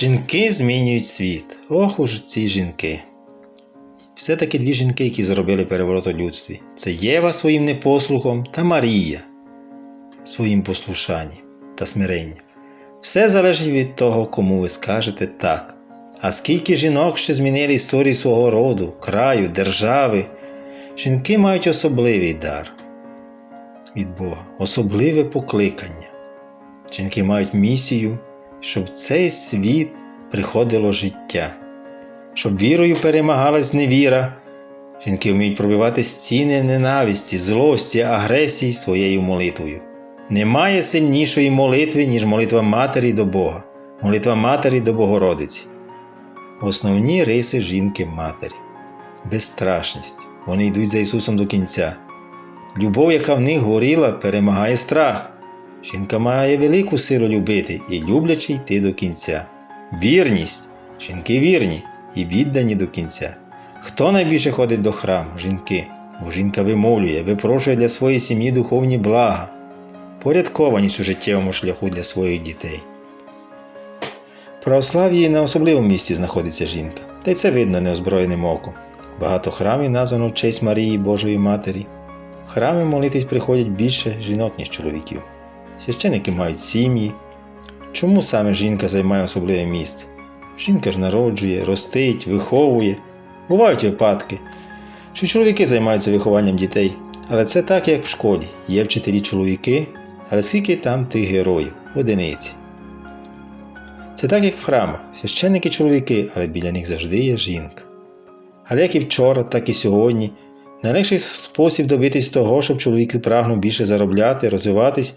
Жінки змінюють світ. Ох уж ці жінки. Все-таки дві жінки, які зробили переворот у людстві. Це Єва своїм непослухом та Марія своїм послушанням та смиренням. Все залежить від того, кому ви скажете так. А скільки жінок ще змінили історію свого роду, краю, держави. Жінки мають особливий дар від Бога, особливе покликання. Жінки мають місію, щоб в цей світ приходило життя, щоб вірою перемагалась зневіра. Жінки вміють пробивати стіни ненависті, злості, агресії своєю молитвою. Немає сильнішої молитви, ніж молитва Матері до Бога, молитва Матері до Богородиці. Основні риси жінки Матері безстрашність. Вони йдуть за Ісусом до кінця. Любов, яка в них горіла, перемагає страх. Жінка має велику силу любити і люблячи йти до кінця. Вірність. Жінки вірні і віддані до кінця. Хто найбільше ходить до храму? Жінки. Бо жінка вимовлює, випрошує для своєї сім'ї духовні блага, порядкованість у життєвому шляху для своїх дітей. Православ'ї на особливому місці знаходиться жінка, та й це видно неозброєним оком. Багато храмів названо в честь Марії Божої Матері. В храми молитись приходять більше жінок, ніж чоловіків. Священики мають сім'ї. Чому саме жінка займає особливе місце? Жінка ж народжує, ростить, виховує. Бувають випадки, що чоловіки займаються вихованням дітей, але це так, як в школі. Є вчителі чоловіки, але скільки там тих героїв, одиниці. Це так, як в храмах. Священники чоловіки, але біля них завжди є жінка. Але як і вчора, так і сьогодні, найлегший спосіб добитись того, щоб чоловік прагнув більше заробляти, розвиватись,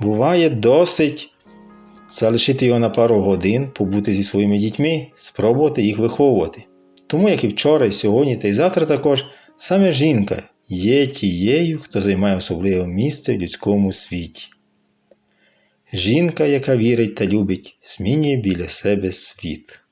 буває досить залишити його на пару годин, побути зі своїми дітьми, спробувати їх виховувати. Тому, як і вчора, і сьогодні, та й завтра також, саме жінка є тією, хто займає особливе місце в людському світі. Жінка, яка вірить та любить, змінює біля себе світ.